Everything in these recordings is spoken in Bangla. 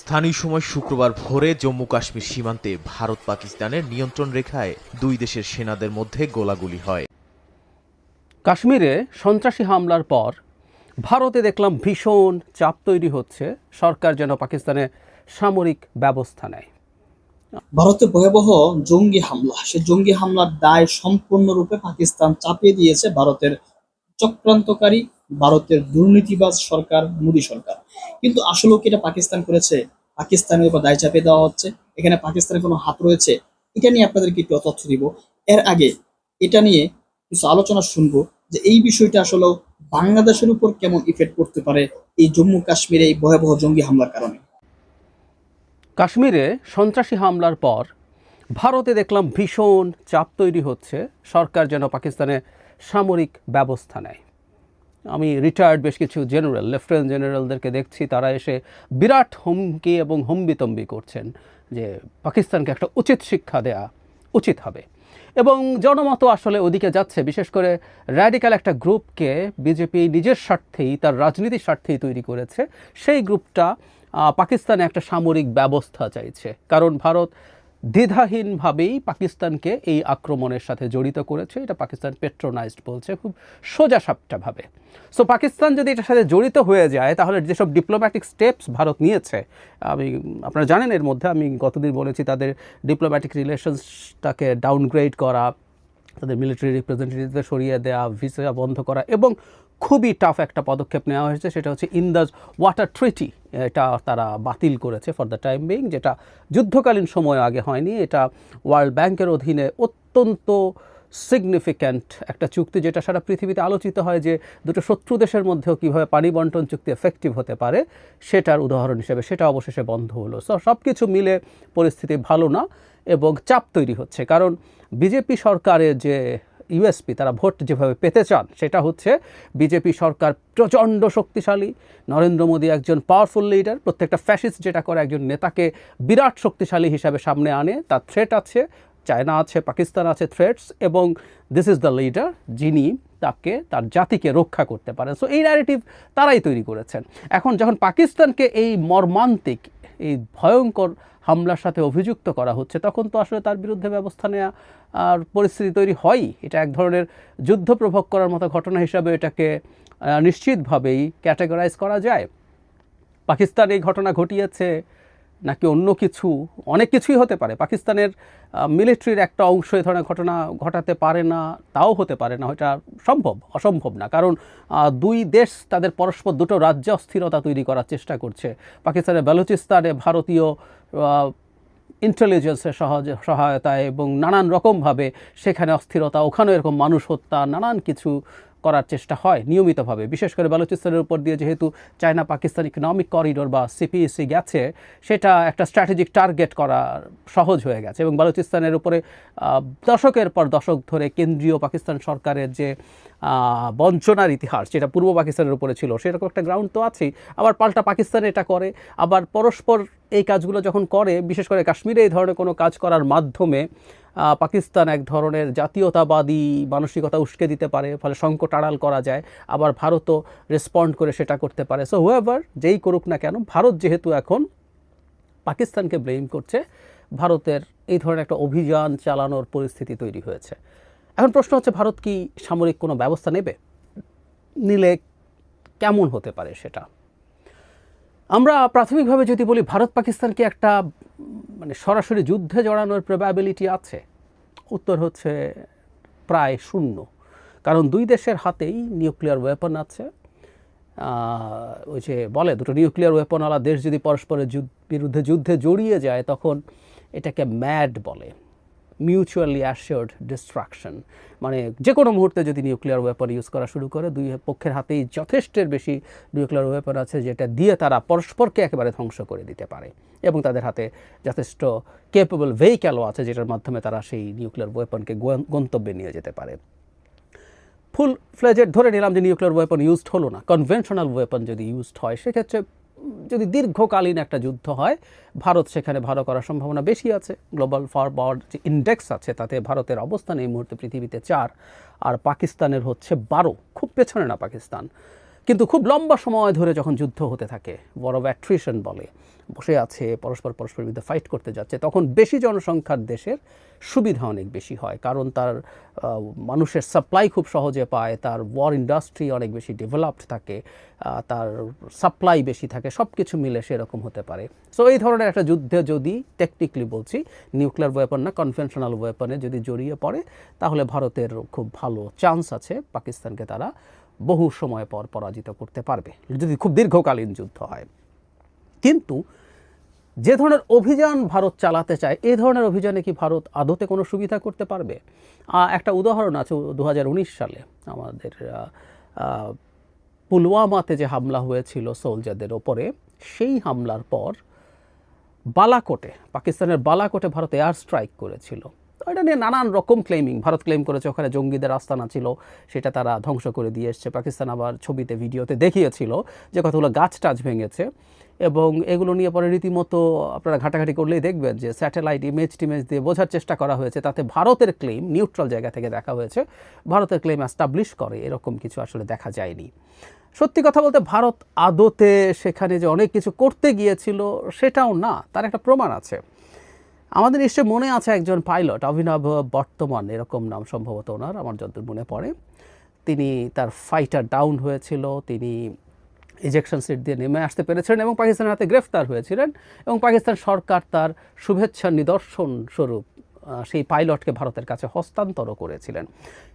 স্থানীয় সময় শুক্রবার ভোরে জম্মু কাশ্মীর সীমান্তে ভারত পাকিস্তানের নিয়ন্ত্রণ রেখায় দুই দেশের সেনাদের মধ্যে গোলাগুলি হয়। কাশ্মীরে সন্ত্রাসী হামলার পর ভারতে দেখলাম ভীষণ চাপ তৈরি হচ্ছে। সরকার যেন পাকিস্তানে সামরিক ব্যবস্থা নেয়। ভারতে ভয়াবহ জঙ্গি হামলা। সে জঙ্গি হামলার দায় সম্পূর্ণরূপে পাকিস্তান চাপিয়ে দিয়েছে ভারতের চক্রান্তকারী ভারতের দুর্নীতিবাজ সরকার মোদী সরকার। কিন্তু আসলে কি এটা পাকিস্তান করেছে? পাকিস্তানের উপর দায় চাপিয়ে দেওয়া হচ্ছে। এখানে পাকিস্তানের কোনো হাত রয়েছে? এটা নিয়ে আপনাদেরকে একটু তথ্য দিব। এর আগে এটা নিয়ে কিছু আলোচনা শুনব যে এই বিষয়টা আসলে বাংলাদেশের উপর কেমন ইফেক্ট করতে পারে এই জম্মু কাশ্মীরে এই ভয়াবহ জঙ্গি হামলার কারণে? কাশ্মীরে সন্ত্রাসী হামলার পর ভারতে দেখলাম ভীষণ চাপ তৈরি হচ্ছে। সরকার যেন পাকিস্তানে সামরিক ব্যবস্থা নেয়। আমি রিটায়ার্ড বেশ কিছু জেনারেল লেফটেন্যান্ট জেনারেলদেরকে দেখছি, তারা এসে বিরাট হুমকি এবং হম্বিতম্বি করছেন যে পাকিস্তানকে একটা উচিত শিক্ষা দেয়া উচিত হবে। এবং জনমত আসলে ওদিকে যাচ্ছে, বিশেষ করে র্যাডিক্যাল একটা গ্রুপকে বিজেপি নিজের স্বার্থেই, তার রাজনীতির স্বার্থেই তৈরি করেছে। সেই গ্রুপটা পাকিস্তানে একটা সামরিক ব্যবস্থা চাইছে। কারণ ভারত দ্বিধাহীনভাবেই পাকিস্তানকে এই আক্রমণের সাথে জড়িত করেছে। এটা পাকিস্তান পেট্রোনাইজড বলছে খুব সোজা সাপটাভাবে। সো পাকিস্তান যদি এটার সাথে জড়িত হয়ে যায়, তাহলে যেসব ডিপ্লোম্যাটিক স্টেপস ভারত নিয়েছে, আমি, আপনারা জানেন এর মধ্যে, আমি গতদিন বলেছি তাদের ডিপ্লোম্যাটিক রিলেশনসটাকে ডাউনগ্রেড করা, তাদের মিলিটারি রিপ্রেজেন্টেটিভদের সরিয়ে দেওয়া ভিসা বন্ধ করা এবং খুবই টাফ একটা পদক্ষেপ নেওয়া হয়েছে, সেটা হচ্ছে ইন্দাজ ওয়াটার ট্রিটি। এটা তারা বাতিল করেছে ফর দ্য টাইম বিং যেটা যুদ্ধকালীন সময় আগে হয়নি। এটা ওয়ার্ল্ড ব্যাংকের অধীনে অত্যন্ত সিগনিফিক্যান্ট একটা চুক্তি, যেটা সারা পৃথিবীতে আলোচিত হয় যে দুটো শত্রু দেশের মধ্যেও কীভাবে পানি বন্টন চুক্তি এফেক্টিভ হতে পারে, সেটার উদাহরণ হিসেবে সেটা অবশেষে বন্ধ হলো। সব কিছু মিলে পরিস্থিতি ভালো না এবং চাপ তৈরি হচ্ছে। কারণ বিজেপি সরকারের যে ইউএসপি তারা ভোট যেভাবে পেতে চান, সেটা হচ্ছে বিজেপি সরকার প্রচণ্ড শক্তিশালী। নরেন্দ্র মোদী একজন পাওয়ারফুল লিডার প্রত্যেকটা ফ্যাসিস্ট যেটা করে একজন নেতাকে বিরাট শক্তিশালী হিসাবে সামনে আনে, তার থ্রেট আছে, চায়না আছে, পাকিস্তান আছে থ্রেটস এবং দিস ইজ দ্য লিডার যিনি তাকে, তার জাতিকে রক্ষা করতে পারেন। সো এই ন্যারেটিভ তারাই তৈরি করেছেন। এখন যখন পাকিস্তানকে এই মর্মান্তিক, এই ভয়ঙ্কর হামলার সাথে অভিযুক্ত করা হচ্ছে, তখন তো আসলে তার বিরুদ্ধে ব্যবস্থা নেওয়া আর পরিস্থিতি তৈরি হয়ই। এটা এক ধরনের যুদ্ধ প্রভোগ করার মতো ঘটনা হিসাবে এটাকে নিশ্চিতভাবেই ক্যাটাগরাইজ করা যায়। পাকিস্তান এই ঘটনা ঘটিয়েছে নাকি অন্য কিছু, অনেক কিছুই হতে পারে। পাকিস্তানের মিলিটারির একটা অংশ এ ধরনের ঘটনা ঘটাতে পারে না, তাও হতে পারে না, এটা সম্ভব, অসম্ভব না। কারণ দুই দেশ তাদের পরস্পর দুটো রাজ্যে অস্থিরতা তৈরি করার চেষ্টা করছে। পাকিস্তানের বেলুচিস্তানে ভারতীয় ইন্টেলিজেন্সের সহজ সহায়তায় এবং নানান রকমভাবে সেখানে অস্থিরতা ওখানে এরকম মানুষ হত্যা নানান কিছু করার চেষ্টা হয় নিয়মিতভাবে। বিশেষ করে বালুচিস্তানের উপর দিয়ে যেহেতু চায়না পাকিস্তান ইকোনমিক করিডোর বা সিপিএসি গেছে, সেটা একটা স্ট্র্যাটেজিক টার্গেট করা সহজ হয়ে গেছে এবং বালুচিস্তানের উপরে দশকের পর দশক ধরে কেন্দ্রীয় পাকিস্তান সরকারের যে বঞ্চনার ইতিহাস, যেটা পূর্ব পাকিস্তানের উপরে ছিল, সেরকম একটা গ্রাউন্ড তো আছেই। আবার পাল্টা পাকিস্তান এটা করে, আবার পরস্পর এই কাজগুলো যখন করে, বিশেষ করে কাশ্মীরে এই ধরনের কোনো কাজ করার মাধ্যমে পাকিস্তান এক ধরনের জাতীয়তাবাদী মানসিকতা উস্কে দিতে পারে, ফলে সংকট আড়াল করা যায়, আবার ভারতও রেসপন্ড করে সেটা করতে পারে। সো হোয়েভার যেই করুক না কেন, ভারত যেহেতু এখন পাকিস্তানকে ব্লেম করছে, ভারতের এই ধরনের একটা অভিযান চালানোর পরিস্থিতি তৈরি হয়েছে। এখন প্রশ্ন হচ্ছে, ভারত কি সামরিক কোনো ব্যবস্থা নেবে? নিলে কেমন হতে পারে সেটা? আমরা প্রাথমিকভাবে যদি বলি ভারত পাকিস্তানকে একটা মানে সরাসরি যুদ্ধে জড়ানোর প্রবাবিলিটি আছে? উত্তর হচ্ছে প্রায় শূন্য। কারণ দুই দেশের হাতেই নিউক্লিয়ার ওয়েপন আছে। ওই যে বলে, দুটো নিউক্লিয়ার ওয়েপনওয়ালা দেশ যদি পরস্পরের বিরুদ্ধে যুদ্ধে জড়িয়ে যায়, তখন এটাকে ম্যাড বলে। মিউচুয়ালি অ্যাসিওর্ড ডিস্ট্রাকশন মানে যে কোনো মুহূর্তে যদি নিউক্লিয়ার ওয়েপন ইউজ করা শুরু করে, দুই পক্ষের হাতেই যথেষ্টের বেশি নিউক্লিয়ার ওয়েপন আছে যেটা দিয়ে তারা পরস্পরকে একেবারে ধ্বংস করে দিতে পারে এবং তাদের হাতে যথেষ্ট কেপেবল ভেহিক্যালও আছে যেটার মাধ্যমে তারা সেই নিউক্লিয়ার ওয়েপনকে গন্তব্যে নিয়ে যেতে পারে। ফুল ফ্লেজেড ধরে নিলাম যে নিউক্লিয়ার ওয়েপন ইউজড হলো না। কনভেনশনাল ওয়েপন যদি ইউজড হয়, সেক্ষেত্রে যদি দীর্ঘকালীন একটা যুদ্ধ হয়, ভারত সেখানে ভালো করার সম্ভাবনা বেশি আছে। গ্লোবাল ফরওয়ার্ড যে ইন্ডেক্স আছে, তাতে ভারতের অবস্থান এই মুহূর্তে পৃথিবীতে চার, আর পাকিস্তানের হচ্ছে বারো, খুব পেছনে না পাকিস্তান। কিন্তু খুব লম্বা সময় ধরে যখন যুদ্ধ হতে থাকে বড় অ্যাট্রিশন বলে, বসে আছে, পরস্পর পরস্পর বিরুদ্ধে ফাইট করতে যাচ্ছে, তখন বেশি জনসংখ্যার দেশের সুবিধা অনেক বেশি হয়। কারণ তার মানুষের সাপ্লাই খুব সহজে পায়, তার ওয়ার ইন্ডাস্ট্রি অনেক বেশি ডেভেলপড থাকে তার সাপ্লাই বেশি থাকে সব কিছু মিলে সেরকম হতে পারে। সো এই ধরনের একটা যুদ্ধে যদি টেকনিক্যালি বলছি নিউক্লিয়ার ওয়েপন না কনভেনশনাল ওয়েপনে যদি জড়িয়ে পড়ে, তাহলে ভারতের খুব ভালো চান্স আছে, পাকিস্তানকে তারা বহু সময় পর পরাজিত করতে পারবে, যদি খুব দীর্ঘকালীন যুদ্ধ হয়। কিন্তু যে ধরনের অভিযান ভারত চালাতে চায় এই ধরনের অভিযানে কি ভারত আদতে কোনো সুবিধা করতে পারবে? একটা উদাহরণ আছে দু হাজার উনিশ সালে আমাদের পুলওয়ামাতে যে হামলা হয়েছিল সোলজারদের ওপরে, সেই হামলার পর বালাকোটে, পাকিস্তানের বালাকোটে ভারত এয়ার স্ট্রাইক করেছিল। এটা নিয়ে নানান রকম ক্লেমিং ভারত ক্লেম করেছে, ওখানে জঙ্গিদের আস্তানা ছিল, সেটা তারা ধ্বংস করে দিয়ে এসছে। পাকিস্তান আবার ছবিতে, ভিডিওতে দেখিয়েছিল যে কতগুলো গাছ টাছ ভেঙেছে এবং এগুলো নিয়ে পরে রীতিমতো আপনারা ঘাটাঘাটি করলেই দেখবেন যে স্যাটেলাইট ইমেজ টিমেজ দিয়ে বোঝার চেষ্টা করা হয়েছে। তাতে ভারতের ক্লেম নিউট্রাল জায়গা থেকে দেখা হয়েছে। ভারতের ক্লেম অ্যাস্টাবলিশ করে, এরকম কিছু আসলে দেখা যায়নি। সত্যি কথা বলতে ভারত আদতে সেখানে যে অনেক কিছু করতে গিয়েছিল, সেটাও না, তার একটা প্রমাণ আছে। আমাদের নিশ্চয় মনে আছে একজন পাইলট, অভিনব বর্তমান, এরকম নাম সম্ভবত ওনার, আমার যতদূর মনে পড়ে। তিনি তার ফাইটার ডাউন হয়েছিল, তিনি ইজেকশন সিট দিয়ে নেমে আসতে পেরেছিলেন এবং পাকিস্তানের হাতে গ্রেফতার হয়েছিলেন এবং পাকিস্তান সরকার তার শুভেচ্ছা নিদর্শন স্বরূপ সেই পাইলটকে ভারতের কাছে হস্তান্তর করেছিলেন।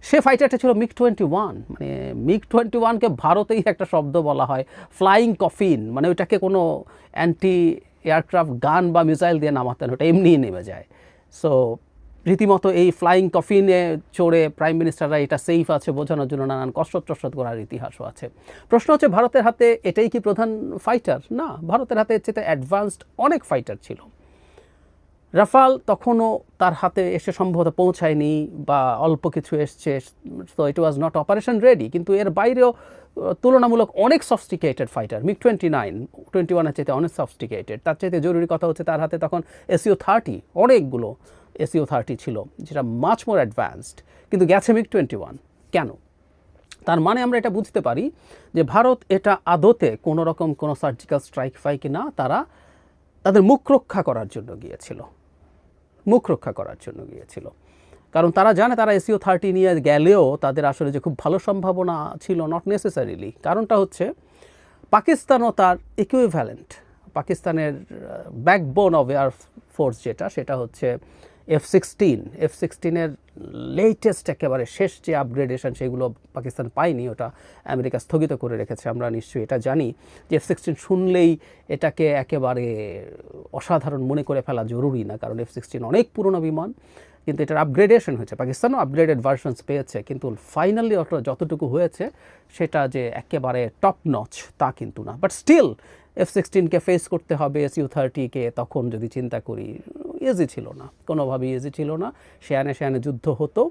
সে ফাইটারটা ছিল মিগ টোয়েন্টি ওয়ান মানে মিগ টোয়েন্টি ওয়ানকে ভারতেই একটা শব্দ বলা হয় ফ্লাইং কফিন মানে ওইটাকে কোনো অ্যান্টি এয়ারক্রাফট গান বা মিসাইল দিয়ে নামাতেন, ওটা এমনিই নেমে যায়। সো রীতিমতো এই ফ্লাইং কফিনে চড়ে প্রাইম মিনিস্টাররা এটা সেফ আছে বোঝানোর জন্য নানান কষ্ট টসত করার ইতিহাসও আছে। প্রশ্ন হচ্ছে, ভারতের হাতে এটাই কি প্রধান ফাইটার না, ভারতের হাতে চেয়ে অ্যাডভান্সড অনেক ফাইটার ছিল। রাফাল তখনও তার হাতে এসে সম্ভবত পৌঁছায়নি বা অল্প কিছু এসছে তো it was not operation ready কিন্তু এর বাইরেও তুলনামূলক অনেক sophisticated fighter MiG twenty nine twenty ওয়ানের চাইতে অনেক সফস্টিকেটেড তার চাইতে জরুরি কথা হচ্ছে তার হাতে তখন এসিও থার্টি অনেকগুলো এসিও থার্টি ছিল, যেটা মাচ মোর অ্যাডভান্সড কিন্তু গেছে মিগ টোয়েন্টি ওয়ান কেন? তার মানে আমরা এটা বুঝতে পারি যে ভারত এটা আদতে কোনো রকম কোনো সার্জিক্যাল স্ট্রাইক ফাইক না তারা তাদের মুখ রক্ষা করার জন্য গিয়েছিল। মুখ রক্ষা করার জন্য গিয়েছিল। কারণ তারা জানে তারা এসিও থার্টি নিয়ে গেলেও তাদের আসলে যে খুব ভালো সম্ভাবনা ছিল নট নেসেসারিলি কারণটা হচ্ছে পাকিস্তানও তার ইকুইভ্যালেন্ট পাকিস্তানের ব্যাকবোন অফ এয়ার ফোর্স যেটা, সেটা হচ্ছে এফ সিক্সটিন এফ সিক্সটিনের লেটেস্ট একেবারে শেষ যে আপগ্রেডেশন সেগুলো পাকিস্তান পায়নি, ওটা আমেরিকা স্থগিত করে রেখেছে, আমরা নিশ্চয়ই এটা জানি। যে এফ সিক্সটিন শুনলেই এটাকে একেবারে অসাধারণ মনে করে ফেলা জরুরি না, কারণ এফ সিক্সটিন অনেক পুরনো বিমান, কিন্তু এটার আপগ্রেডেশন হয়েছে, পাকিস্তানও আপগ্রেডেড ভার্সনস পেয়েছে, কিন্তু ফাইনালি ওটা যতটুকু হয়েছে, সেটা যে একেবারে টপ নচ তা কিন্তু না। বাট স্টিল এফ সিক্সটিনকে ফেস করতে হবে এস ইউ থার্টিকে তখন যদি চিন্তা করি ইজি ছিল না, কোনোভাবেই ইজি ছিল না। সেয়ানে সেয়ানে যুদ্ধ হতো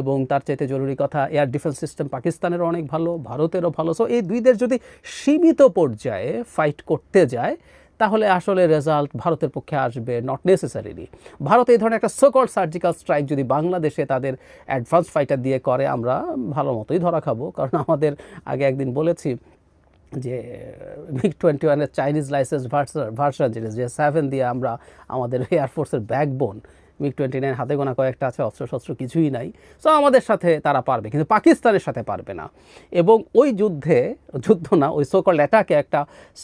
এবং তার চাইতে জরুরি কথা এয়ার ডিফেন্স সিস্টেম পাকিস্তানেরও অনেক ভালো, ভারতেরও ভালো। সো এই দুই দেশ যদি সীমিত পর্যায়ে ফাইট করতে যায়, তাহলে আসলে রেজাল্ট ভারতের পক্ষে আসবে নট নেসেসারিলি ভারত এই ধরনের একটা সোকল সার্জিক্যাল স্ট্রাইক যদি বাংলাদেশে তাদের অ্যাডভান্স ফাইটার দিয়ে করে, আমরা ভালো মতোই ধরা খাব। কারণ আমাদের আগে একদিন বলেছি যে মিগ টোয়েন্টি ওয়ানের চাইনিজ লাইসেন্স ভার্সন যেটা যে সেভেন দিয়ে আমরা আমাদের এয়ারফোর্সের ব্যাকবোন মিগ টোয়েন্টি নাইন হাতে গোনা কয়েকটা আছে অস্ত্র শস্ত্র কিছুই নাই। সো আমাদের সাথে তারা পারবে, কিন্তু পাকিস্তানের সাথে পারবে না। এবং ওই যুদ্ধে, যুদ্ধ না, ওই সোকল অ্যাটাকে একটা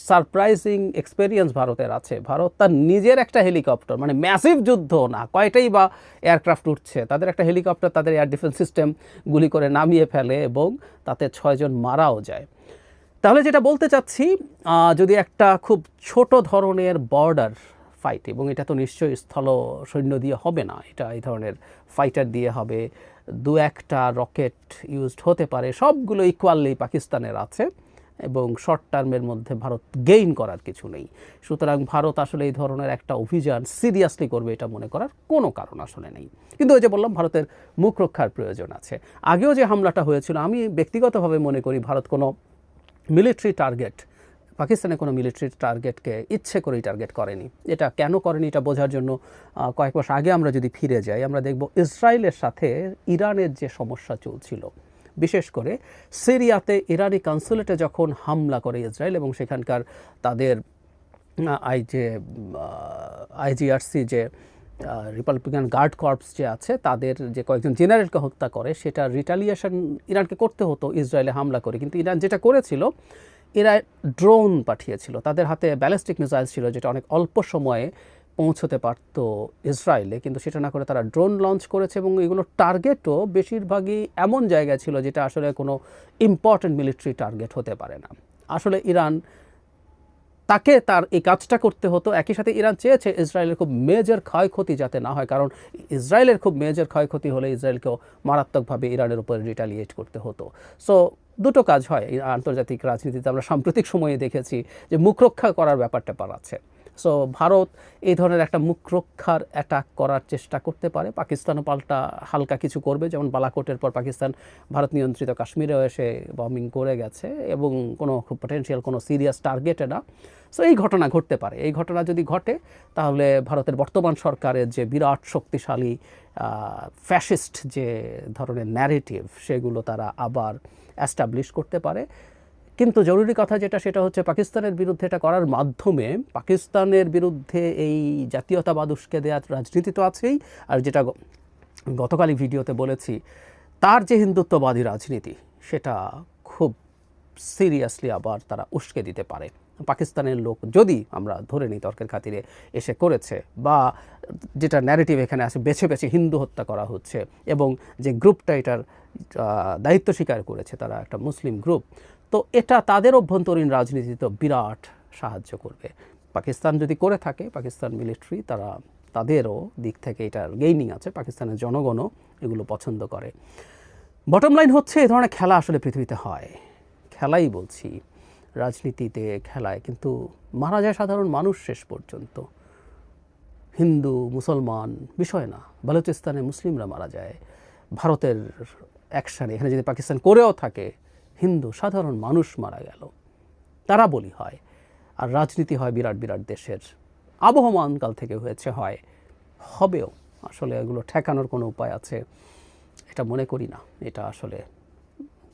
সারপ্রাইজিং এক্সপেরিয়েন্স ভারতের আছে। ভারত তার নিজের একটা হেলিকপ্টার মানে ম্যাসিভ যুদ্ধ না, কয়টাই বা এয়ারক্রাফট উঠছে, তাদের একটা হেলিকপ্টার তাদের এয়ার ডিফেন্স সিস্টেম গুলি করে নামিয়ে ফেলে এবং তাতে ছয়জন মারাও যায়। তাহলে যেটা বলতে চাচ্ছি যদি একটা খুব ছোট ধরনের বর্ডার ফাইট এবং এটা তো নিশ্চয়ই স্থল সৈন্য দিয়ে হবে না, এটা এই ধরনের ফাইটার দিয়ে হবে, দু একটা রকেট ইউজড হতে পারে, সবগুলো ইকুয়ালি পাকিস্তানের আছে, এবং শর্ট টার্মের মধ্যে ভারত গেইন করার কিছু নেই। সুতরাং ভারত আসলে এই ধরনের একটা অভিযান সিরিয়াসলি করবে এটা মনে করার কোনো কারণ আসলে নেই। কিন্তু ওই যে বললাম, ভারতের মুখ রক্ষার প্রয়োজন আছে। আগেও যে হামলাটা হয়েছিল, আমি ব্যক্তিগতভাবে মনে করি ভারত কোনো মিলিটারি টার্গেট পাকিস্তানে কোনো মিলিটারি টার্গেটকে ইচ্ছে করেই টার্গেট করেনি। এটা কেন করেনি এটা বোঝার জন্য কয়েক মাস আগে আমরা যদি ফিরে যাই, আমরা দেখব ইসরায়েলের সাথে ইরানের যে সমস্যা চলছিল। বিশেষ করে সিরিয়াতে ইরানি কনসুলেটে যখন হামলা করে ইসরায়েল এবং সেখানকার তাদের আই যে আইজিআরসি যে রিপাবলিকান গার্ড কর্পস যে আছে, তাদের যে কয়েকজন জেনারেলকে হত্যা করে, সেটা রিটালিয়েশন ইরানকে করতে হতো, ইসরায়েলে হামলা করে। কিন্তু ইরান যেটা করেছিল, এরা ড্রোন পাঠিয়েছিল। তাদের হাতে ব্যালিস্টিক মিসাইল ছিল, যেটা অনেক অল্প সময়ে পৌঁছতে পারত ইসরায়েলে। কিন্তু সেটা না করে তারা ড্রোন লঞ্চ করেছে এবং এগুলো টার্গেটও বেশিরভাগই এমন জায়গায় ছিল, যেটা আসলে কোনো ইম্পর্টেন্ট মিলিটারি টার্গেট হতে পারে না। আসলে ইরান তাকে তার এই কাজটা করতে হতো। একই সাথে ইরান চেয়েছে ইসরায়েলের খুব মেজর ক্ষয়ক্ষতি যাতে না হয়, কারণ ইসরায়েলের খুব মেজর ক্ষয়ক্ষতি হলে ইসরায়েলকেও মারাত্মকভাবে ইরানের উপর রিটালিয়েট করতে হতো। সো দুটো কাজ হয় আন্তর্জাতিক রাজনীতিতে। আমরা সাম্প্রতিক সময়ে দেখেছি যে মুখরক্ষা করার ব্যাপারটা পারাচ্ছে সো ভারত এই ধরনের একটা মুখ রক্ষার অ্যাটাক করার চেষ্টা করতে পারে। পাকিস্তানও পাল্টা হালকা কিছু করবে, যেমন বালাকোটের পর পাকিস্তান ভারত নিয়ন্ত্রিত কাশ্মীরেও এসে বম্বিং করে গেছে এবং কোনো খুব পটেনশিয়াল কোনো সিরিয়াস টার্গেটে না। সো এই ঘটনা ঘটতে পারে। এই ঘটনা যদি ঘটে, তাহলে ভারতের বর্তমান সরকারের যে বিরাট শক্তিশালী ফ্যাসিস্ট যে ধরনের ন্যারেটিভ সেগুলো তারা আবার অ্যাস্টাবলিশ করতে পারে। কিন্তু জরুরি কথা যেটা, সেটা হচ্ছে পাকিস্তানের বিরুদ্ধে এটা করার মাধ্যমে পাকিস্তানের বিরুদ্ধে এই জাতীয়তাবাদ উস্কে দেওয়ার রাজনীতি তো আছেই। আর যেটা গতকালই ভিডিওতে বলেছি, তার যে হিন্দুত্ববাদী রাজনীতি, সেটা খুব সিরিয়াসলি আবার তারা উস্কে দিতে পারে। পাকিস্তানের লোক যদি আমরা ধরে নিই তর্কের খাতিরে এসে করেছে বা যেটা ন্যারেটিভ এখানে আছে, বেছে বেছে হিন্দু হত্যা করা হচ্ছে এবং যে গ্রুপটা এটার দায়িত্ব স্বীকার করেছে, তারা একটা মুসলিম গ্রুপ তো এটা তাদের অভ্যন্তরীণ রাজনীতিতে বিরাট সাহায্য করবে। পাকিস্তান যদি করে থাকে, পাকিস্তান মিলিটারি তারা তাদেরও দিক থেকে এটার গেইনিং আছে, পাকিস্তানের জনগণও এগুলো পছন্দ করে। বটম লাইন হচ্ছে এই ধরনের খেলা আসলে পৃথিবীতে হয়। খেলাই বলছি, রাজনীতিতে খেলায়, কিন্তু মারা যায় সাধারণ মানুষ শেষ পর্যন্ত। হিন্দু, মুসলমান, বিষয় না বালুচিস্তানে মুসলিমরা মারা যায়। ভারতের অ্যাকশানে এখানে যদি পাকিস্তান করেও থাকে হিন্দু সাধারণ মানুষ মারা গেল। তারা বলি হয় আর রাজনীতি হয় বিরাট বিরাট দেশের। আবহমানকাল থেকে হয়েছে হয়। হবেও আসলে এগুলো ঠেকানোর কোনো উপায় আছে এটা মনে করি না। এটা আসলে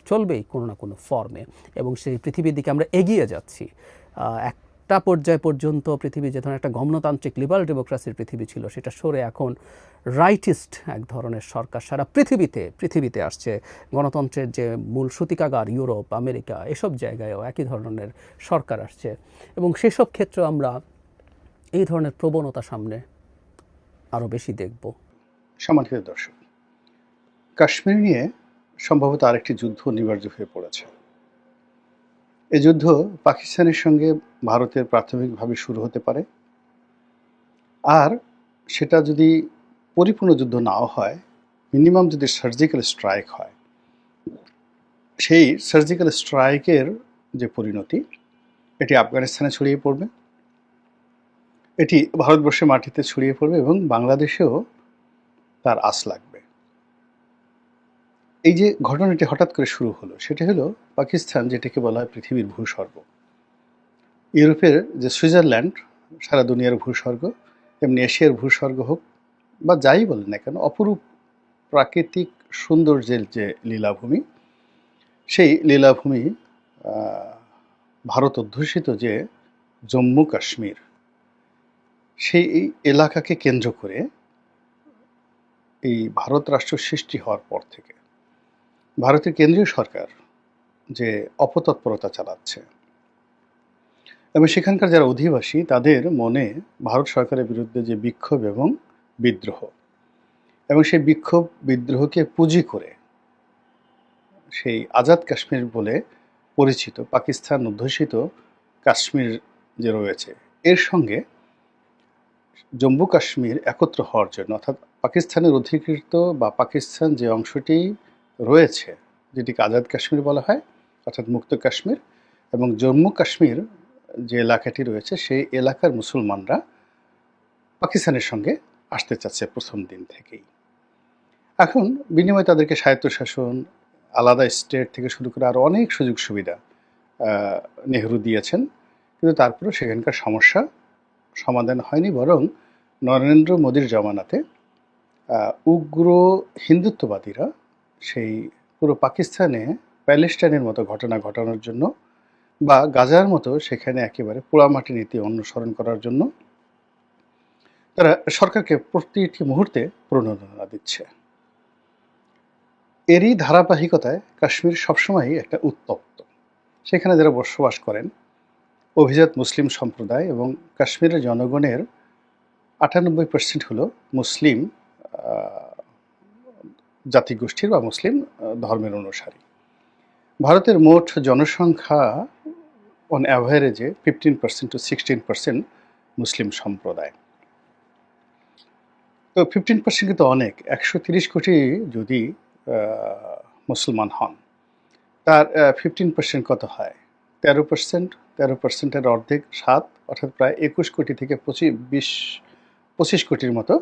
চলবেই কোনো না কোনো ফর্মে। এবং সেই পৃথিবীর দিকে আমরা এগিয়ে যাচ্ছি। আহ, একটা পর্যায় পর্যন্ত পৃথিবী যে ধরনের একটা গণতান্ত্রিক লিবারাল ডেমোক্রেসির পৃথিবী ছিল, সেটা সরে এখন রাইটিস্ট এক ধরনের সরকার। সারা পৃথিবীতে পৃথিবীতে আসছে। গণতন্ত্রের যে মূল সূতিকাগার ইউরোপ, আমেরিকা, এসব জায়গায়ও একই ধরনের সরকার আসছে। এবং সেসব ক্ষেত্রে আমরা এই ধরনের প্রবণতা সামনে আরও বেশি দেখব। সম্মানিত দর্শক, কাশ্মীর নিয়ে সম্ভবত আরেকটি যুদ্ধ অনিবার্য হয়ে পড়েছে। এই যুদ্ধ পাকিস্তানের সঙ্গে ভারতের প্রাথমিকভাবে শুরু হতে পারে। আর সেটা যদি পরিপূর্ণ যুদ্ধ নাও হয়, মিনিমাম যদি সার্জিক্যাল স্ট্রাইক হয়, সেই সার্জিক্যাল স্ট্রাইকের যে পরিণতি, এটি আফগানিস্তানে ছড়িয়ে পড়বে। এটি ভারতবর্ষের মাটিতে ছড়িয়ে পড়বে এবং বাংলাদেশেও তার আশ লাগবে। এই যে ঘটনাটি হঠাৎ করে শুরু হলো, সেটা হলো পাকিস্তান, যেটাকে বলা হয় পৃথিবীর ভূস্বর্গ। ইউরোপের যে সুইজারল্যান্ড, সারা দুনিয়ার ভূস্বর্গ, এমনি এশিয়ার ভূস্বর্গ হোক, বা যাই বলেন না কেন, অপরূপ প্রাকৃতিক সৌন্দর্যের যে লীলাভূমি, সেই লীলাভূমি ভারত অধ্যুষিত যে জম্মু কাশ্মীর, সেই এলাকাকে কেন্দ্র করে এই ভারত রাষ্ট্র সৃষ্টি হওয়ার পর থেকে ভারতের কেন্দ্রীয় সরকার যে অপতৎপরতা চালাচ্ছে, এবং সেখানকার যারা অধিবাসী, তাদের মনে ভারত সরকারের বিরুদ্ধে যে বিক্ষোভ এবং বিদ্রোহ, এবং সেই বিক্ষোভ বিদ্রোহকে পুঁজি করে সেই আজাদ কাশ্মীর বলে পরিচিত, পাকিস্তান অধ্যুষিত কাশ্মীর যে রয়েছে, এর সঙ্গে জম্মু কাশ্মীর একত্র হওয়ার জন্য, অর্থাৎ পাকিস্তানের অধিকৃত বা পাকিস্তান যে অংশটি রয়েছে, যেটিকে আজাদ কাশ্মীর বলা হয়, অর্থাৎ মুক্ত কাশ্মীর এবং জম্মু কাশ্মীর যে এলাকাটি রয়েছে, সেই এলাকার মুসলমানরা পাকিস্তানের সঙ্গে আসতে চাচ্ছে প্রথম দিন থেকেই। এখন বিনিময়ে তাদেরকে স্বায়ত্তশাসন, আলাদা স্টেট থেকে শুরু করে আরও অনেক সুযোগ সুবিধা নেহরু দিয়েছেন, কিন্তু তারপরেও সেখানকার সমস্যা সমাধান হয়নি, বরং নরেন্দ্র মোদীর জমানাতে উগ্র হিন্দুত্ববাদীরা সেই পুরো পাকিস্তানে প্যালেস্টাইনের মতো ঘটনা ঘটানোর জন্য বা গাজার মতো সেখানে একেবারে পোড়ামাটি নীতি অনুসরণ করার জন্য তারা সরকারকে প্রতিটি মুহূর্তে প্রণোদনা দিচ্ছে। এরই ধারাবাহিকতায় কাশ্মীর সবসময়ই একটা উত্তপ্ত। সেখানে যারা বসবাস করেন, অভিজাত মুসলিম সম্প্রদায় এবং কাশ্মীরের জনগণের আটানব্বই পার্সেন্ট হলো মুসলিম জাতিগোষ্ঠীর বা মুসলিম ধর্মের অনুসারী। ভারতের মোট জনসংখ্যা অন অ্যাভারেজে fifteen percent to sixteen percent মুসলিম সম্প্রদায়। তো ফিফটিন পার্সেন্ট কিন্তু অনেক, একশো তিরিশ কোটি যদি মুসলমান হন, তার ফিফটিন পার্সেন্ট কত হয়? তেরো পার্সেন্ট তেরো পার্সেন্টের অর্ধেক, সাত, অর্থাৎ প্রায় একুশ কোটি থেকে পঁচিশ, বিশ, পঁচিশ কোটির মতো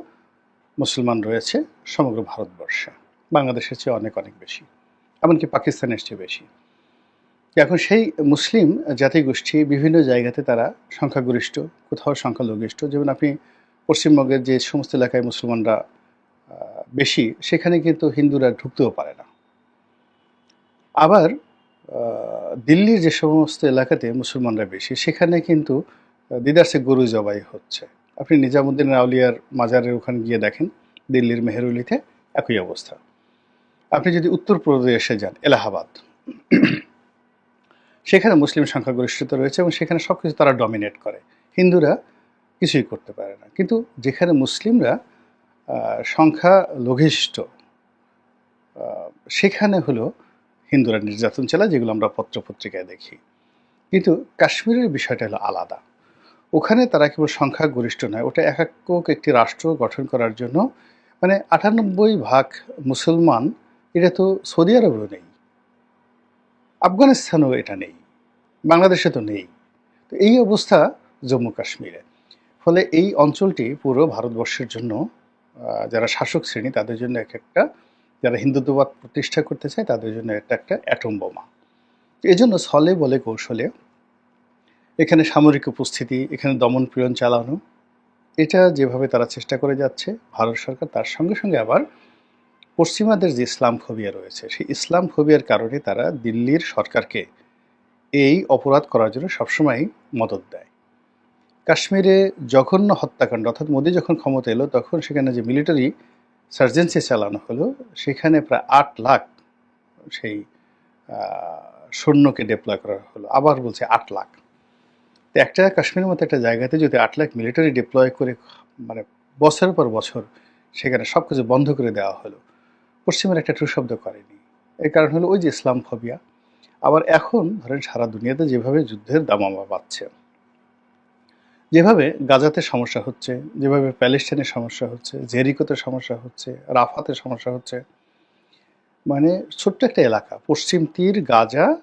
মুসলমান রয়েছে সমগ্র ভারতবর্ষে। বাংলাদেশের চেয়ে অনেক অনেক বেশি। এমনকি পাকিস্তানের চেয়ে বেশি। এখন সেই মুসলিম জাতিগোষ্ঠী বিভিন্ন জায়গাতে তারা সংখ্যাগরিষ্ঠ কোথাও সংখ্যালঘিষ্ঠ। যেমন আপনি পশ্চিমবঙ্গের যে সমস্ত এলাকায় মুসলমানরা বেশি সেখানে কিন্তু হিন্দুরা ঢুকতেও পারে না। আবার দিল্লির যে সমস্ত এলাকাতে মুসলমানরা বেশি সেখানে কিন্তু আহ, দিদারসে গরু জবাই হচ্ছে। আপনি নিজামুদ্দিন আউলিয়ার মাজারের ওখানে গিয়ে দেখেন দিল্লির মেহেরুলিতে একই অবস্থা। আপনি যদি উত্তরপ্রদেশে যান, এলাহাবাদ, সেখানে মুসলিম সংখ্যাগরিষ্ঠতা রয়েছে এবং সেখানে সব কিছু তারা ডমিনেট করে। হিন্দুরা কিছুই করতে পারে না। কিন্তু যেখানে মুসলিমরা সংখ্যা লঘিষ্ঠ সেখানে হলো হিন্দুরা নির্যাতন চালায়, যেগুলো আমরা পত্রপত্রিকায় দেখি। কিন্তু কাশ্মীরের বিষয়টা হলো আলাদা। ওখানে তারা কেবল সংখ্যা গরিষ্ঠ নয়, ওটা এক একক একটি রাষ্ট্র গঠন করার জন্য মানে আটানব্বই ভাগ মুসলমান এটা তো সৌদি আরবেও নেই। আফগানিস্তানেও এটা নেই। বাংলাদেশে তো নেই। তো এই অবস্থা জম্মু কাশ্মীরে। ফলে এই অঞ্চলটি পুরো ভারতবর্ষের জন্য যারা শাসক শ্রেণি, তাদের জন্য এক একটা, যারা হিন্দুত্ববাদ প্রতিষ্ঠা করতে চায়, তাদের জন্য একটা একটা অ্যাটম বোমা। এই জন্য ছলে বলে কৌশলে এখানে সামরিক উপস্থিতি, এখানে দমন পীড়ন চালানো, এটা যেভাবে তারা চেষ্টা করে যাচ্ছে, ভারত সরকার তার সঙ্গে সঙ্গে আবার পশ্চিমাদের যে ইসলাম ফোবিয়া রয়েছে, সেই ইসলাম ফোবিয়ার কারণে তারা দিল্লির সরকারকে এই অপরাধ করার জন্য সবসময় মদত দেয়। কাশ্মীরে জঘন্য হত্যাকাণ্ড, অর্থাৎ মোদী যখন ক্ষমতা এলো, তখন সেখানে যে মিলিটারি সার্জেন্সি চালানো হলো, সেখানে প্রায় আট লাখ সেই সৈন্যকে ডিপ্লয় করা হলো। আবার বলছে আট লাখ। তো একটা কাশ্মীরের মতো একটা জায়গাতে যদি আট লাখ মিলিটারি ডিপ্লয় করে মানে বছরের পর বছর সেখানে সব কিছু বন্ধ করে দেওয়া হলো পশ্চিমের একটা ট্রু শব্দ করেনি। এর কারণ হলো ওই যে ইসলাম ফবিয়া আবার এখন ধরেন সারা দুনিয়াতে যেভাবে যুদ্ধের দামামা পাচ্ছে। যেভাবে গাজাতে সমস্যা হচ্ছে, যেভাবে প্যালেস্টাইনের সমস্যা হচ্ছে, জেরিকোতে সমস্যা হচ্ছে, রাফাতে সমস্যা হচ্ছে। মানে ছোট্ট একটা এলাকা। পশ্চিম তীর, গাজা,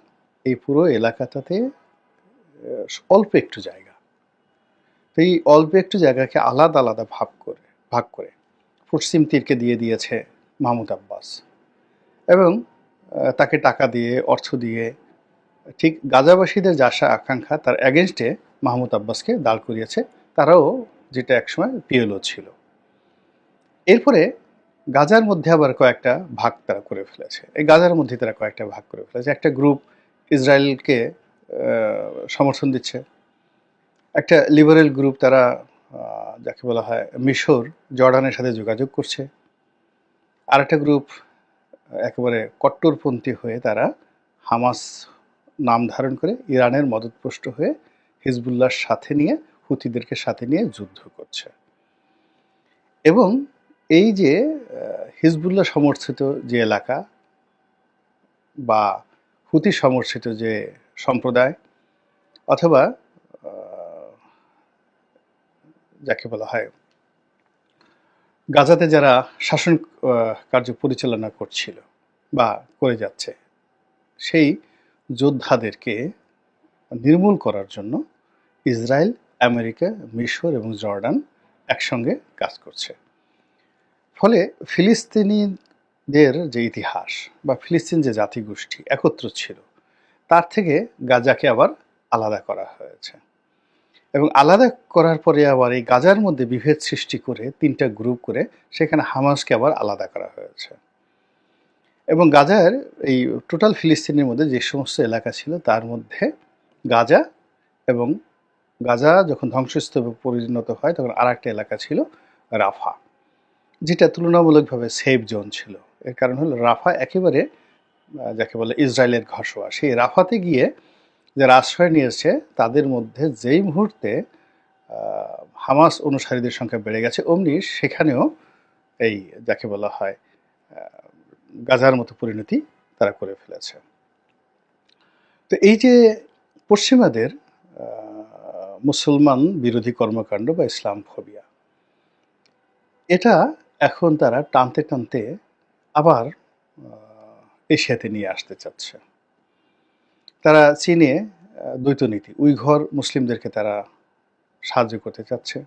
এই পুরো এলাকাটাতে অল্প একটু জায়গা। তো এই অল্প একটু জায়গাকে আলাদা আলাদা ভাগ করে ভাগ করে। পশ্চিম তীরকে দিয়ে দিয়েছে। মাহমুদ আব্বাস। এবং তাকে টাকা দিয়ে, অর্থ দিয়ে, ঠিক গাজাবাসীদের যে আশা আকাঙ্ক্ষা তার অ্যাগেনস্টে মাহমুদ আব্বাসকে দাঁড় করিয়েছে। তারাও যেটা একসময় পিএলও ছিল। এরপরে গাজার মধ্যে আবার কয়েকটা ভাগ তারা করে ফেলেছে। এই গাজার মধ্যে তারা কয়েকটা ভাগ করে ফেলেছে। একটা গ্রুপ ইসরায়েলকে সমর্থন দিচ্ছে। একটা লিবারেল গ্রুপ তারা যাকে বলা হয় মিশর, জর্ডানের সাথে যোগাযোগ করছে। আরেকটা গ্রুপ একেবারে কট্টরপন্থী হয়ে তারা হামাস নাম ধারণ করে ইরানের মদতপুষ্ট হয়ে হিজবুল্লাহর সাথে নিয়ে হুতিদেরকে সাথে নিয়ে যুদ্ধ করছে। এবং এই যে হিজবুল্লাহ সমর্থিত যে এলাকা বা হুতি সমর্থিত যে সম্প্রদায় অথবা যাকে বলা হয় গাজাতে যারা শাসন কার্য পরিচালনা করছিল বা করে যাচ্ছে, সেই যোদ্ধাদেরকে নির্মূল করার জন্য ইসরায়েল, আমেরিকা, মিশর এবং জর্ডান একসঙ্গে কাজ করছে। ফলে ফিলিস্তিনিদের যে ইতিহাস বা ফিলিস্তিন যে জাতিগোষ্ঠী একত্র ছিল, তার থেকে গাজাকে আবার আলাদা করা হয়েছে। এবং আলাদা করার পরে আবার এই গাজার মধ্যে বিভেদ সৃষ্টি করে তিনটা গ্রুপ করে সেখানে হামাসকে আবার আলাদা করা হয়েছে। এবং গাজার এই টোটাল ফিলিস্তিনের মধ্যে যে সমস্ত এলাকা ছিল তার মধ্যে গাজা এবং গাজা যখন ধ্বংসস্তূপে পরিণত হয় তখন আর একটা এলাকা ছিল রাফা, যেটা তুলনামূলকভাবে সেফ জোন ছিল। এর কারণ হলো রাফা একেবারে যাকে বলে ইসরায়েলের ঘাসোয়া সেই রাফাতে গিয়ে যারা আশ্রয় নিয়েছে, তাদের মধ্যে যেই মুহূর্তে হামাস অনুসারীদের সংখ্যা বেড়ে গেছে, অমনি সেখানেও এই যাকে বলা হয় গাজার মতো পরিণতি তারা করে ফেলেছে। তো এই যে পশ্চিমাদের মুসলমান বিরোধী কর্মকাণ্ড বা ইসলাম ফোবিয়া, এটা এখন তারা টানতে টানতে আবার এশিয়াতে নিয়ে আসতে চাচ্ছে। তারা চীনে দ্বৈত নীতি, উইঘর মুসলিমদেরকে তারা সাহায্য করতে চাচ্ছে।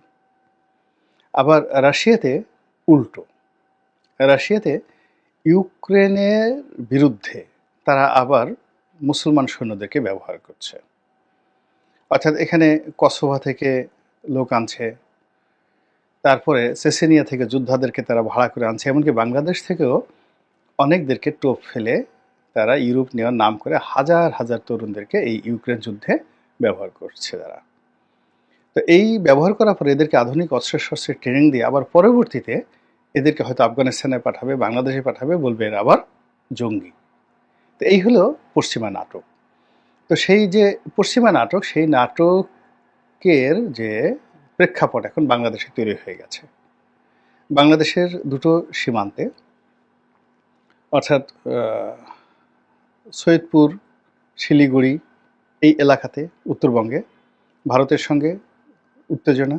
আবার রাশিয়াতে উল্টো, রাশিয়াতে ইউক্রেনের বিরুদ্ধে তারা আবার মুসলমান সৈন্যদেরকে ব্যবহার করছে। অর্থাৎ এখানে কসোভা থেকে লোক আনছে, তারপরে সেসেনিয়া থেকে যোদ্ধাদেরকে তারা ভাড়া করে আনছে, এমনকি বাংলাদেশ থেকেও অনেকদেরকে টোপ ফেলে তারা ইউরোপ নেওয়ার নাম করে হাজার হাজার তরুণদেরকে এই ইউক্রেন যুদ্ধে ব্যবহার করছে তারা। তো এই ব্যবহার করার পরে এদেরকে আধুনিক অস্ত্রশস্ত্রের ট্রেনিং দিয়ে আবার পরবর্তীতে এদেরকে হয়তো আফগানিস্তানে পাঠাবে, বাংলাদেশে পাঠাবে, বলবে এরা আবার জঙ্গি। তো এই হলো পশ্চিমা নাটক। তো সেই যে পশ্চিমা নাটক, সেই নাটকের যে প্রেক্ষাপট এখন বাংলাদেশে তৈরি হয়ে গেছে। বাংলাদেশের দুটো সীমান্তে, অর্থাৎ সৈয়দপুর, শিলিগুড়ি এই এলাকাতে উত্তরবঙ্গে ভারতের সঙ্গে উত্তেজনা,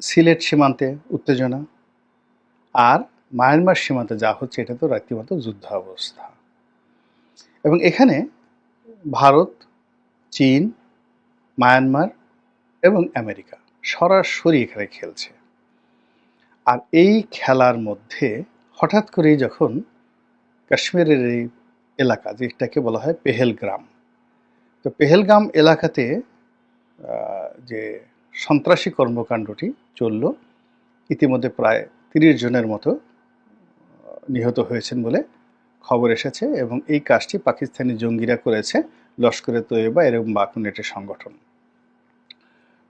সিলেট সীমান্তে উত্তেজনা আর মায়ানমার সীমান্তে যা হচ্ছে এটা তো রীতিমতো যুদ্ধাবস্থা। এবং এখানে ভারত, চীন, মায়ানমার এবং আমেরিকা সরাসরি এখানে খেলছে। আর এই খেলার মধ্যে হঠাৎ করেই যখন কাশ্মীরের এই এলাকা, যেটাকে বলা হয় পেহেলগ্রাম। তো পেহেলগ্রাম এলাকাতে যে সন্ত্রাসী কর্মকাণ্ডটি চলল, ইতিমধ্যে প্রায় তিরিশ জনের মতো নিহত হয়েছেন বলে খবর এসেছে এবং এই কাজটি পাকিস্তানি জঙ্গিরা করেছে লস্করে তৈয়বা এরকম বাকুনেটের সংগঠন।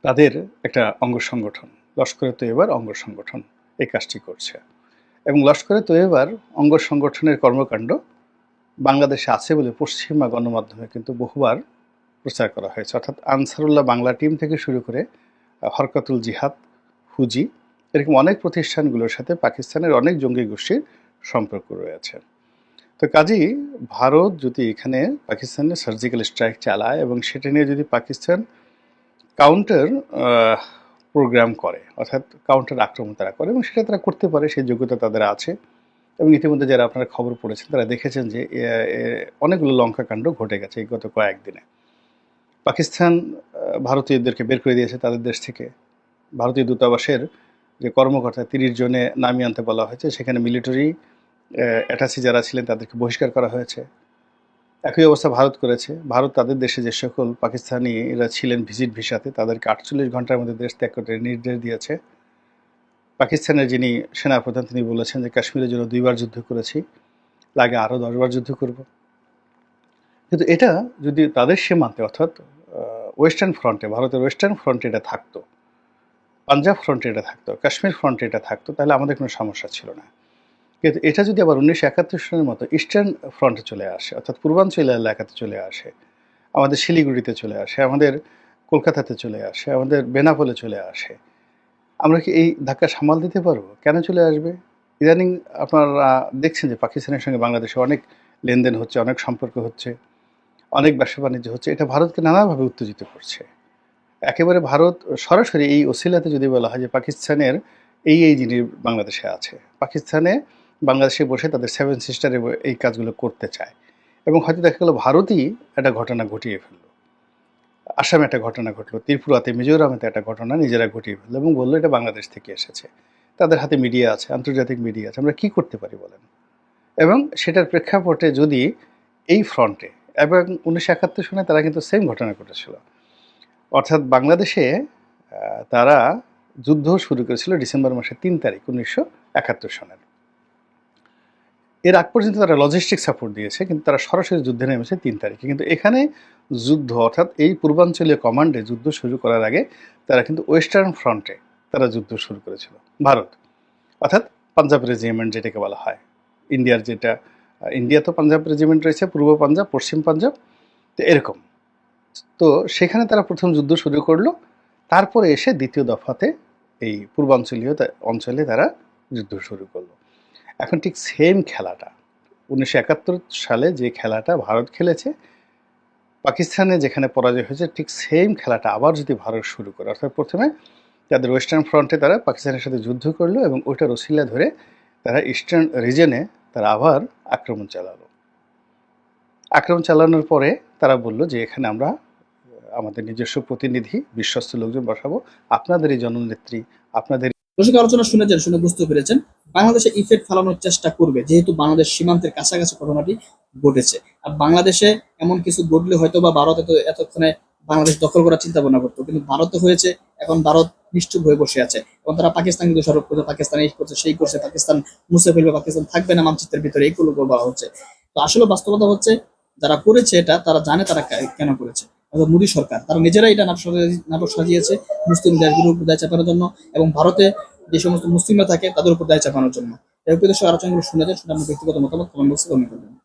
তাদের একটা অঙ্গ সংগঠন লস্করে তৈয়বার অঙ্গ সংগঠন এই কাজটি করছে। এবং লস্করে তৈয়বার অঙ্গ সংগঠনের কর্মকাণ্ড বাংলাদেশে আছে বলে পশ্চিমা গণমাধ্যমে কিন্তু বহুবার প্রচার করা হয়েছে। অর্থাৎ আনসারুল্লাহ বাংলা টিম থেকে শুরু করে হরকাতুল জিহাদ, হুজি, এরকম অনেক প্রতিষ্ঠানগুলোর সাথে পাকিস্তানের অনেক জঙ্গি গোষ্ঠীর সম্পর্ক রয়েছে। তো কাজেই ভারত যদি এখানে পাকিস্তানের সার্জিক্যাল স্ট্রাইক চালায় এবং সেটা নিয়ে যদি পাকিস্তান কাউন্টার প্রোগ্রাম করে, অর্থাৎ কাউন্টার আক্রমণ তারা করে এবং সেটা তারা করতে পারে, সেই যোগ্যতা তাদের আছে এবং ইতিমধ্যে যারা আপনারা খবর পড়েছেন, তারা দেখেছেন যে অনেকগুলো লঙ্কা কাণ্ড ঘটে গেছে এই গত কয়েকদিনে পাকিস্তান ভারতীয়দেরকে বের করে দিয়েছে তাদের দেশ থেকে। ভারতীয় দূতাবাসের যে কর্মকর্তা, তিরিশ জনে নামিয়ে আনতে বলা হয়েছে। সেখানে মিলিটারি অ্যাটাচি যারা ছিলেন, তাদেরকে বহিষ্কার করা হয়েছে। একই অবস্থা ভারত করেছে। ভারত তাদের দেশে যে সকল পাকিস্তানিরা ছিলেন ভিজিট ভিসাতে, তাদেরকে আটচল্লিশ ঘণ্টার মধ্যে দেশ ত্যাগ করতে নির্দেশ দিয়েছে। পাকিস্তানের যিনি সেনাপ্রধান, তিনি বলেছেন যে কাশ্মীরের জন্য দুইবার যুদ্ধ করেছি, লাগে আরও দশবার যুদ্ধ করব। কিন্তু এটা যদি তাদের সীমান্তে, অর্থাৎ ওয়েস্টার্ন ফ্রন্টে ভারতের ওয়েস্টার্ন ফ্রন্টে এটা থাকতো পাঞ্জাব ফ্রন্টে এটা থাকতো কাশ্মীর ফ্রন্টে এটা থাকতো, তাহলে আমাদের কোনো সমস্যা ছিল না। কিন্তু এটা যদি আবার উনিশশো একাত্তর সালের মতো ইস্টার্ন ফ্রন্টে চলে আসে, অর্থাৎ পূর্বাঞ্চল এলাকাতে চলে আসে, আমাদের শিলিগুড়িতে চলে আসে, আমাদের কলকাতাতে চলে আসে, আমাদের বেনাপোলে চলে আসে আমরা কি এই ধাক্কা সামাল দিতে পারব? কেন চলে আসবে? ইদানিং আপনারা দেখছেন যে পাকিস্তানের সঙ্গে বাংলাদেশে অনেক লেনদেন হচ্ছে, অনেক সম্পর্ক হচ্ছে, অনেক ব্যবসা বাণিজ্য হচ্ছে। এটা ভারতকে নানাভাবে উত্তেজিত করছে। একেবারে ভারত সরাসরি এই ওসিলাতে যদি বলা হয় যে পাকিস্তানের এই এই জিনিস বাংলাদেশে আছে, পাকিস্তানে বাংলাদেশে বসে তাদের সেভেন সিস্টার এই কাজগুলো করতে চায়। এবং হয়তো দেখা গেলো ভারতই একটা ঘটনা ঘটিয়ে ফেলল। আসামে একটা ঘটনা ঘটলো, ত্রিপুরাতে মিজোরামেতে একটা ঘটনা নিজেরা ঘটিয়ে ফেলল এবং বলল, এটা বাংলাদেশ থেকে এসেছে। তাদের হাতে মিডিয়া আছে, আন্তর্জাতিক মিডিয়া আছে, আমরা কি করতে পারি বলেন? এবং সেটার প্রেক্ষাপটে যদি এই ফ্রন্টে এবং উনিশশো একাত্তর সনে তারা কিন্তু সেম ঘটনা ঘটেছিল। অর্থাৎ বাংলাদেশে তারা যুদ্ধ শুরু করেছিল ডিসেম্বর মাসের তিন তারিখ, উনিশশো একাত্তর সনের। এর আগ পর্যন্ত তারা লজিস্টিক সাপোর্ট দিয়েছে, কিন্তু তারা সরাসরি যুদ্ধে নেমেছে তিন তারিখে। কিন্তু এখানে যুদ্ধ, অর্থাৎ এই পূর্বাঞ্চলীয় কমান্ডে যুদ্ধ শুরু করার আগে তারা কিন্তু ওয়েস্টার্ন ফ্রন্টে তারা যুদ্ধ শুরু করেছিল। ভারত, অর্থাৎ পাঞ্জাব রেজিমেন্ট যেটাকে বলা হয়। ইন্ডিয়ার যেটা ইন্ডিয়া তো পাঞ্জাব রেজিমেন্ট রয়েছে, পূর্ব পাঞ্জাব, পশ্চিম পাঞ্জাব, তো এরকম। তো সেখানে তারা প্রথম যুদ্ধ শুরু করল, তারপরে এসে দ্বিতীয় দফাতে এই পূর্বাঞ্চলীয় অঞ্চলে তারা যুদ্ধ শুরু করল। এখন ঠিক সেম খেলাটা। উনিশশো একাত্তর সালে যে খেলাটা ভারত খেলেছে, পাকিস্তানে যেখানে পরাজয় হয়েছে, ঠিক সেম খেলাটা আবার যদি ভারত শুরু করে। অর্থাৎ প্রথমে তাদের ওয়েস্টার্ন ফ্রন্টে তারা পাকিস্তানের সাথে যুদ্ধ করল এবং ওইটার ওসিলা ধরে তারা ইস্টার্ন রিজনে তারা আবার আক্রমণ চালালো। আক্রমণ চালানোর পরে তারা বলল যে, এখানে আমরা, আমাদের নিজস্ব প্রতিনিধি, বিশ্বস্ত লোকজন বসাবো। আপনাদের এই জননেত্রী, আপনাদের দর্শক, আলোচনা শুনেছেন, শুনে বুঝতে পেরেছেন। বাংলাদেশে ইফেক্ট ফেলানোর চেষ্টা করবে, যেহেতু বাংলাদেশ সীমান্তের কাছাকাছি ঘটনাটি ঘটেছে। আর বাংলাদেশে এমন কিছু ঘটলে হয়তো বা ভারত এত এতক্ষণে বাংলাদেশ দখল করার চিন্তা ভাবনা করতো। কিন্তু ভারতে হয়েছে, এখন ভারত নিশ্চুপ হয়ে বসে আছে। এবং তারা পাকিস্তান কিন্তু সরব করছে, পাকিস্তান এই করছে, সেই করছে, পাকিস্তান মুছে ফেলবে, পাকিস্তান থাকবে না মানচিত্রের ভিতরে এইগুলো বলা হচ্ছে। তো আসলে বাস্তবতা হচ্ছে, যারা করেছে এটা, তারা জানে তারা কেন করেছে। অর্থাৎ মোদী সরকার। তারা নিজেরাই এটা নাটক নাটক সাজিয়েছে মুসলিম দেশগুলোর উপর দায় চাপানোর জন্য এবং ভারতে যে সমস্ত মুসলিমরা থাকে তাদের উপর দায় চাপানোর জন্য। এর উপর আলোচনাগুলো শুনে যান শুনে আপনার ব্যক্তিগত মতামত কমেন্ট বক্সে কমেন্ট করবেন।